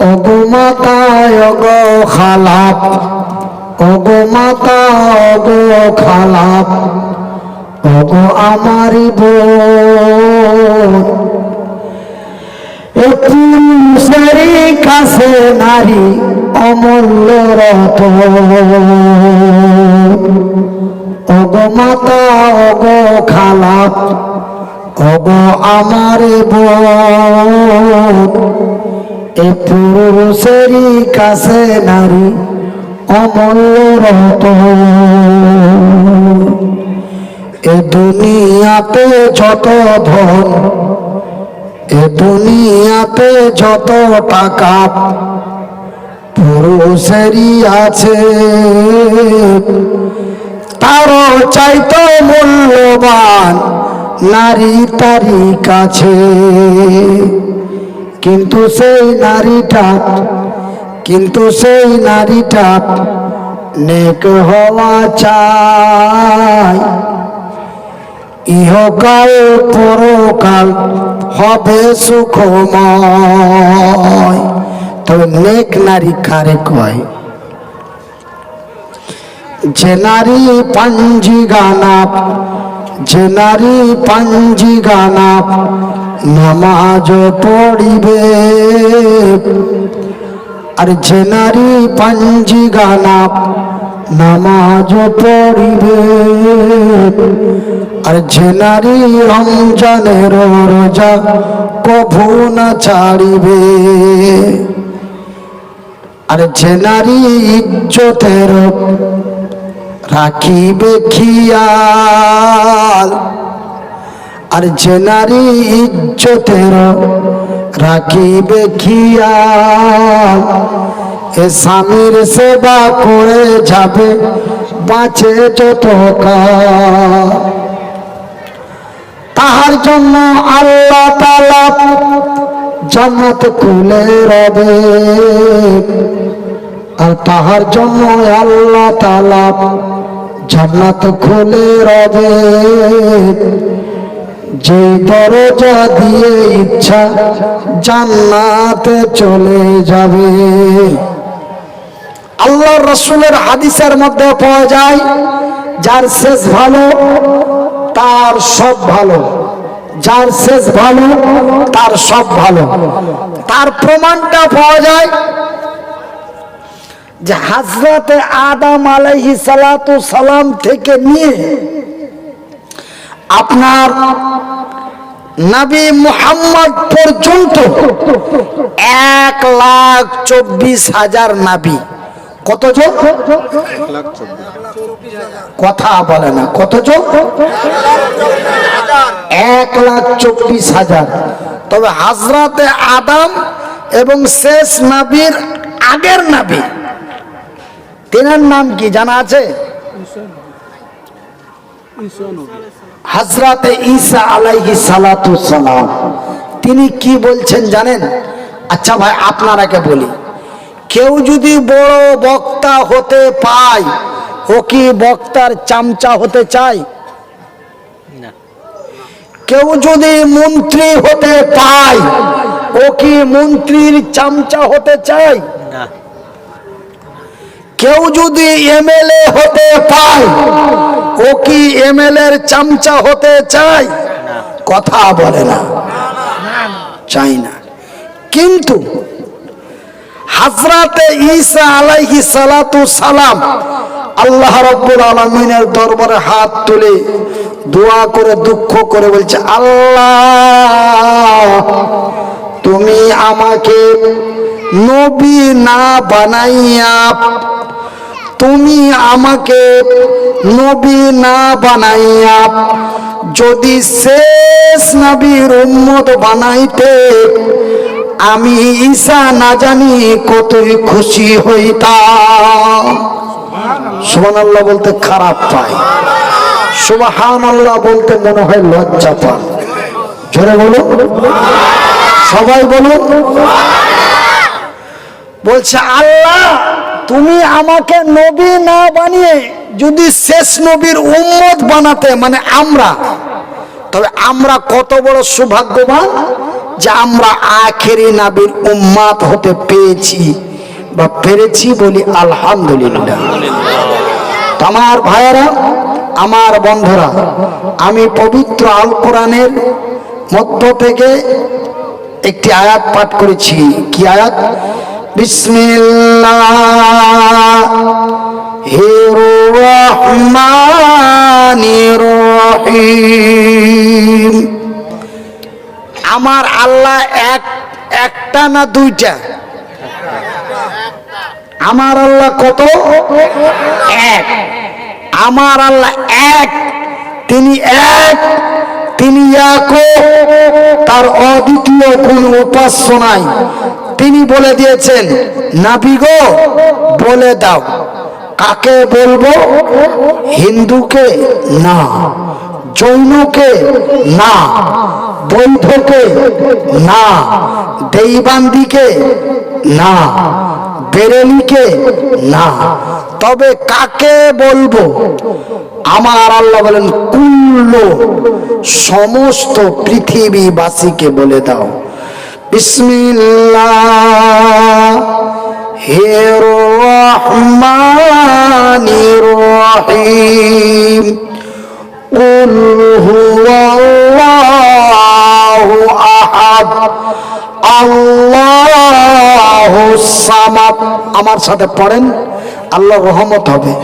ওগো মাতা খালাপ, ওগো মাতা খালাপ, ওগো আমারি বোন। কাছে নারী অমূল্য রত ওগো মাতা ওগো খালাপ, ওগো আমারে বোন। এ পুরুষেরই কাছে নারী অমূল্য রত। এ দুনিয়াতে যত ধন, এ দুনিয়াতে যত টাকা পুরুষেরই আছে। তারও চাইতো মূল্যবান নারী তারি কাছে। কিন্তু সেই নারীটা, কিন্তু সেই নারীটা নেক হওয়া চায় ইহকাল পরকাল হবে সুখময়। তবে নেক নারী কারে কয়? যে নারী পাঞ্জি গানা যে নারী পাঞ্জি গানা, নামাজ পড়িবে। আর যে নারী পাঞ্জি গানা, নামাজ পড়িবে। আর যে নারী রমজানের রোজা কভু না ছাড়িবে। আর যে নারী ইজ্জতের রাখিবে খিয়াল আর যে নারী ইজ্জতের রাখিবে খিয়াল, এ স্বামীর সেবা করে যাবে, বাঁচে যত। তাহার জন্য আল্লাহ তালা জান্নাত খুলে রবে আর তাহার জন্য আল্লাহ তালা জান্নাত খুলে রবে। যে দরজা দিয়ে ইচ্ছা জান্নাতে চলে যাবে। আল্লাহ রসুলের হাদিসের মধ্যে পাওয়া যায়, যার শেষ ভালো, তার সব ভালো। যার শেষ ভালো, তার সব ভালো। তার প্রমাণটা পাওয়া যায় যে হাজরতে আদম আলাইহি সালাতু সালাম থেকে নিয়ে আপনার নবী মুহাম্মদ পর্যন্ত এক লাখ চব্বিশ হাজার নাবি। কতজন? কথা বলে না। কত কতজন? এক লাখ চব্বিশ হাজার। তবে হাজরাতে আদম এবং শেষ নাবির আগের নাবি তিনার নাম কি জানা আছে? হাজরাতে ঈসা আলাইহি সালাতু সালাম। তিনি কি বলছেন জানেন? আচ্ছা ভাই আপনারাকে বলি। কেউ যদি বড় বক্তা হতে পায় ও কি বক্তার চামচা হতে চায়? কেউ যদি মন্ত্রী হতে পায় ও কি মন্ত্রীর চামচা হতে চায়? কেউ যদি এমএলএ হতে পায়, ও কি এমএলএ এর চামচা হতে চায়? কথা বলে না। চাই না। কিন্তু হাজরাতে ঈসা আলাইহি সালাতু সালাম আল্লাহ রাব্বুল আলামিনের দরবারে হাত তুলে দোয়া করে, দুঃখ করে বলছে, আল্লাহ, তুমি আমাকে নবী না বানাইয়া তুমি আমাকে নবী না বানাইয়া যদি শেষ নবীর উম্মত বানাইতে, আমি ঈশা না জানি কতই খুশি হইতাম। সুবহান আল্লাহ বলতে খারাপ পাই সুবহান আল্লাহ বলতে মনে হয় লজ্জা পান জোরে বলো সবাই বলুন। বলছে, আল্লাহ তুমি আমাকে নবী না বানিয়ে যদি শেষ নবীর উম্মত বানাতে মানে আমরা, তবে আমরা কত বড় সৌভাগ্যবান যে আমরা আখেরি নাবির উম্মাত হতে পেয়েছি বা পেরেছি বলি আলহামদুলিল্লাহ। আমার ভাইয়েরা, আমার বন্ধুরা, আমি পবিত্র আল কোরআনের মধ্য থেকে একটি আয়াত পাঠ করেছি। কি আয়াত? আমার আল্লাহ এক, একটা না দুইটা? আমার আল্লাহ কত? এক। আমার আল্লাহ এক, তিনি এক তিনি এক তার অদ্বিতীয় কোন উপাস্য নাই। তিনি বলে দিয়েছেন নাবিগো বলে দাও। কাকে বলব? হিন্দুকে না, জৈনকে না, বৌদ্ধকে না, দেইবান্দিকে না, বেরেলিকে না। তবে কাকে বলব? আমার আল্লাহ বলেন, কুল্ল, সমস্ত পৃথিবীবাসীকে বলে দাও। বিসমিল্লাহ। হে রহমানির রহিম। কুল হুয়াল্লাহু আহাদ। আল্লাহু সামাদ। আমার সাথে পড়েন আল্লাহ রহমত হবে।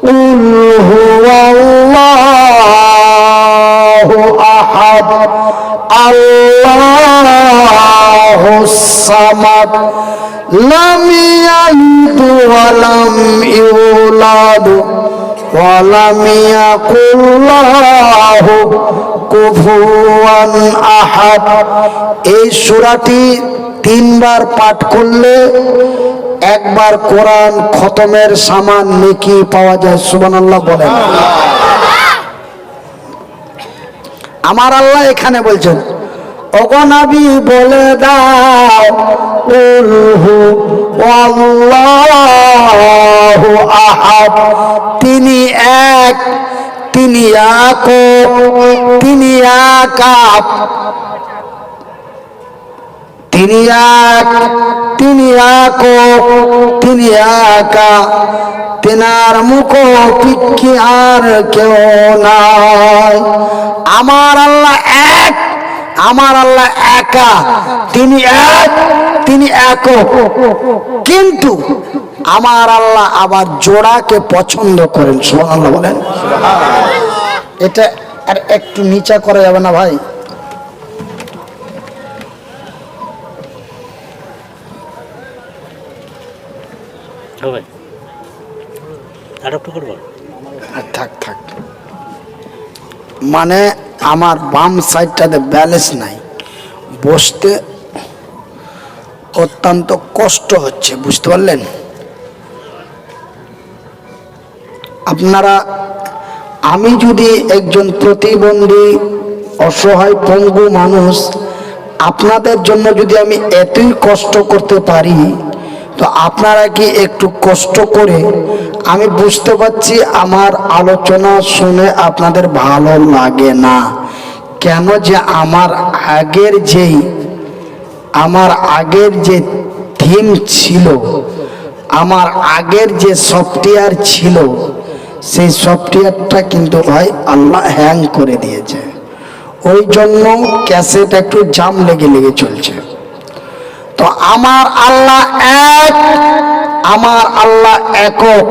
কুল হুয়াল্লাহ আহাদ, আল্লাহ সামাদ, লাম ইয়ালিদ ইউলাদ ওয়ালামিয়া লাম ইয়াকুল লাহু কুফুয়ান আহাদ। এই সূরাটি তিনবার পাঠ করলে একবার কোরআন খতমের সামান নেকি পাওয়া যায়, সুবহানাল্লাহ বলেন। আমার আল্লাহ এখানে বলছেন অগনাবি বলে দাও উলহু তিনি এক তিনি এক তিনি একাপ তিনি এক তিনি এক তিনি একা। তেনার মুখ পিক্ষি আর কেউ নাই। আমার আল্লাহ এক, আমার আল্লাহ একা। তিনি এক তিনি এক কিন্তু আমার আল্লাহ আবার জোড়াকে পছন্দ করেন, সুবহানাল্লাহ বলেন। এটা আর একটু নিচা করা যাবে না ভাই? হবে। আর একটু করব থাক থাক। মানে আমার বাম সাইডটাতে ব্যালেন্স নাই। বসতে অত্যন্ত কষ্ট হচ্ছে, বুঝতে পারলেন? আপনারা, আমি যদি একজন প্রতিবন্ধী, অসহায়, পঙ্গু মানুষ, আপনাদের জন্য যদি আমি এতই কষ্ট করতে পারি তো আপনারা কি একটু কষ্ট করে আমি বুঝতে পারছি আমার আলোচনা শুনে আপনাদের ভালো লাগে না। কেন যে আমার আগের যেই, আমার আগের যে থিম ছিল, আমার আগের যে সফটওয়্যার ছিল, সেই সফটওয়্যারটা কিন্তু ভাই আল্লাহ হ্যাং করে দিয়েছে। ওই জন্য ক্যাসেট একটু জাম লেগে লেগে চলছে। তো আমার আল্লাহ এক আমার আল্লাহ একক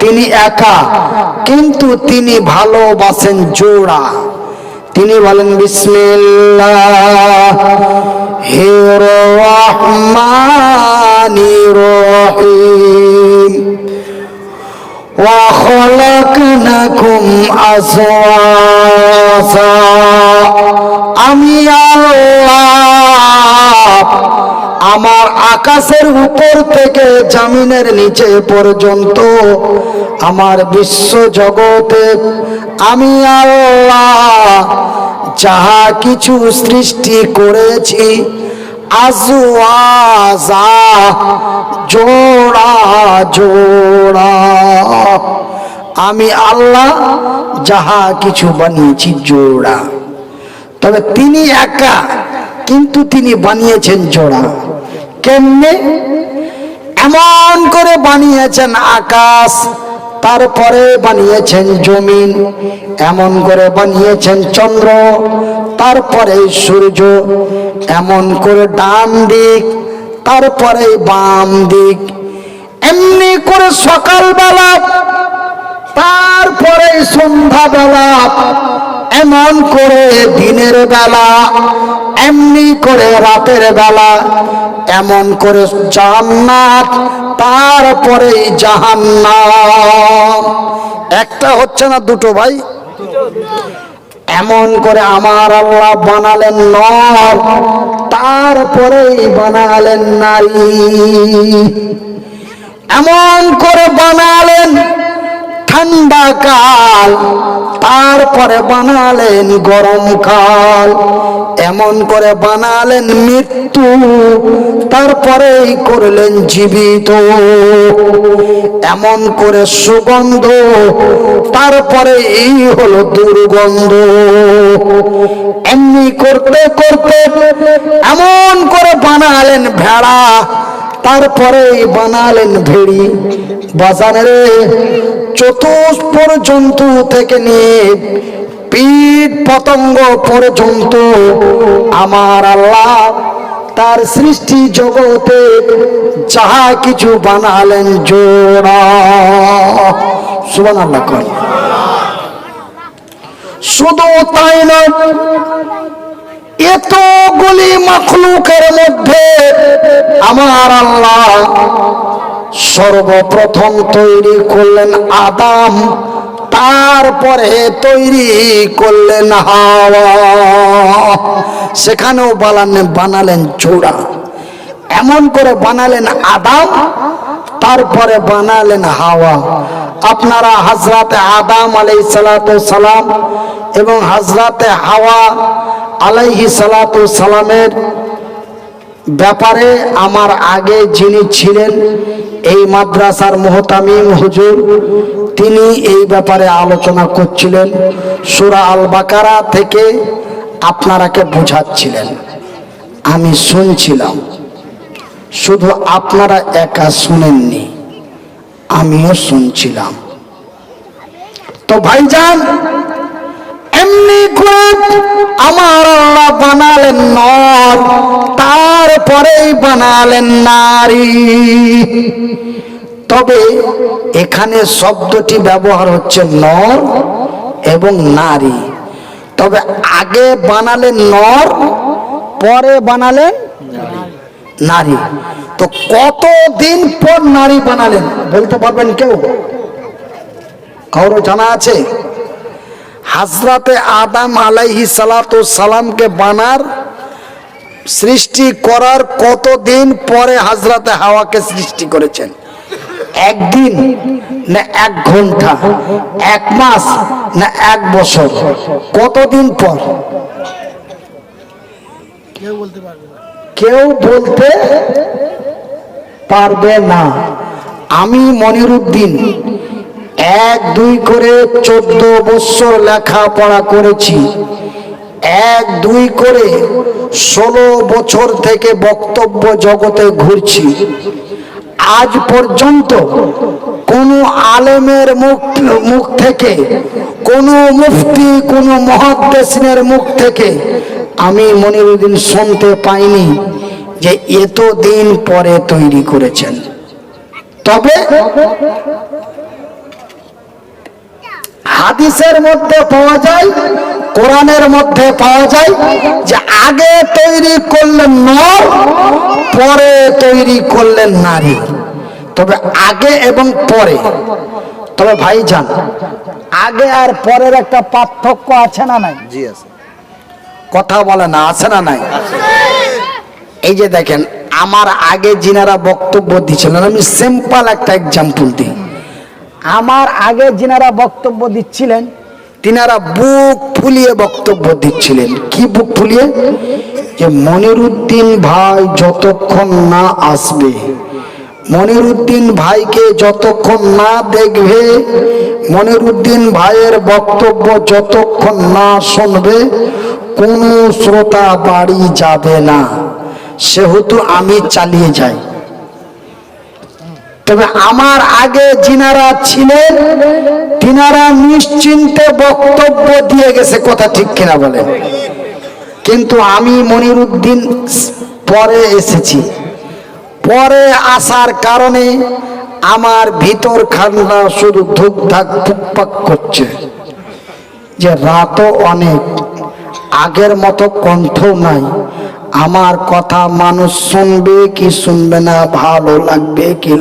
তিনি একা কিন্তু তিনি ভালোবাসেন জোড়া তিনি বলেন বিসমিল্লাহ হে রহমানির রহিম وخلقناكم أزواجا আমি আল্লাহ আমার আকাশের উপর থেকে জামিনের নিচে পর্যন্ত আমার বিশ্ব জগতে আমি আল্লাহ যাহা কিছু সৃষ্টি করেছি আজওয়াজা জোড়া জোড়া। আমি আল্লাহ যাহা কিছু বানিয়েছি জোড়া। তবে তিনি একা, কিন্তু তিনি বানিয়েছেন জোড়া। কেমনে? এমন করে বানিয়েছেন আকাশ, তারপরে বানিয়েছেন জমিন, এমন করে বানিয়েছেন চন্দ্র, তারপরে সূর্য, এমন করে ডান দিক, তারপরে বাম দিক, এমনি করে সকালবেলা, তারপরে সন্ধ্যাবেলা, এমন করে দিনের বেলা, এমনি করে রাতের বেলা এমন করে জান্নাত, তারপরে জাহান্নাম। একটা হচ্ছে না দুটো ভাই? এমন করে আমার আল্লাহ বানালেন নর, তারপরেই বানালেন নারী। এমন করে বানালেন ঠান্ডা কাল, তারপরে বানালেন গরমকাল এমন করে বানালেন মৃত্যু তারপরেই করলেন জীবিত। এমন করে সুগন্ধ, তারপরে এই হলো দুর্গন্ধ। এমনি করতে করতে এমন করে বানালেন ভেড়া, তারপরে বানালেন ভেড়ি। বাজানের চতুষ্পর জন্তু থেকে নিয়ে পীঠ পতঙ্গ পর্যন্ত আমার আল্লাহ তার সৃষ্টি জগতে যাহা কিছু বানালেন জোড়া। শুধু তাই নয় এতগুলি মখলুকের মধ্যে আমার আল্লাহ সর্বপ্রথম তৈরি করলেন আদাম, তারপরে তৈরি করলেন হাওয়া। সেখানেও বানালেন বানালেন জোড়া। এমন করে বানালেন আদাম, তারপরে বানালেন হাওয়া। আপনারা হাজরাতে আদাম আলাই সালাম এবং হাজরাতে হাওয়া আলাইহি সালাতু সালামের ব্যাপারে আমার আগে যিনি ছিলেন এই মাদ্রাসার মোহতামিম হুজুর, তিনি এই ব্যাপারে আলোচনা করছিলেন। সুরা আল বাকারা থেকে আপনারাকে বোঝাচ্ছিলেন। আমি শুনছিলাম, শুধু আপনারা একা শুনেননি, আমিও শুনছিলাম। তো ভাইজান এমনি করে আমার আল্লাহ বানালেন নর, তারপরেই বানালেন নারী। তবে এখানে শব্দটি ব্যবহার হচ্ছে নর এবং নারী। তবে আগে বানালেন নর, পরে বানালেন নারী। তো কতদিন পর নারী বানালেন, বলতে পারবেন কেউ? কারও জানা আছে? হাজরাতে আদাম আলাইহি সালাতু সালামকে বানার সৃষ্টি করার কতদিন পরে হাজরাতে হাওয়াকে সৃষ্টি করেছেন? একদিন না এক ঘণ্টা এক মাস না এক বছর? কতদিন পর? কেউ বলতে পারবে না। আমি মনিরুদ্দিন এক, দুই করে চোদ্দ বছর লেখাপড়া করেছি। এক, দুই করে ষোলো বছর থেকে বক্তব্য জগতে ঘুরছি। আজ পর্যন্ত কোন আলেমের মুখ মুখ থেকে, কোন মুফতি, কোন মহাদ্দেশিনের মুখ থেকে আমি মনিরুদ্দিন শুনতে পাইনি যে এত দিন পরে তৈরি করেছেন। তবে হাদিসের মধ্যে পাওয়া যায় কোরআনের মধ্যে পাওয়া যায় যে আগে তৈরি করলেন নর পরে তৈরি করলেন নারী। তবে আগে এবং পরে তবে ভাই যান আগে আর পরের একটা পার্থক্য আছে না নাই? জি আছে। কথা বলে না আছে না নাই? এই যে দেখেন আমার আগে যিনারা বক্তব্য দিচ্ছিলেন আমি সিম্পল একটা এক্সাম্পল দিই। আমার আগে যিনারা বক্তব্য দিচ্ছিলেন, তিনারা বুক ফুলিয়ে বক্তব্য দিচ্ছিলেন। কি বুক ফুলিয়ে? যে মনিরুদ্দিন ভাই যতক্ষণ না আসবে, মনিরুদ্দিন ভাইকে যতক্ষণ না দেখবে, মনিরুদ্দিন ভাইয়ের বক্তব্য যতক্ষণ না শুনবে, কোনো শ্রোতা বাড়ি যাবে না। সেহেতু আমি চালিয়ে যাই। তবে আমার আগে যিনারা ছিলেন, তিনারা নিশ্চিন্তে বক্তব্য দিয়ে গেছে, কথা ঠিক কিনা বলেন কিন্তু আমি মনিরুদ্দিন পরে এসেছি। পরে আসার কারণে আমার ভিতর খান্না শুধু ধুক ধাক ফুকপাক করছে। যে রাতও অনেক, আগের মতো কণ্ঠ নাই। আমার কথা মানুষ শুনবে কি শুনবে না, ভালো লাগবে কি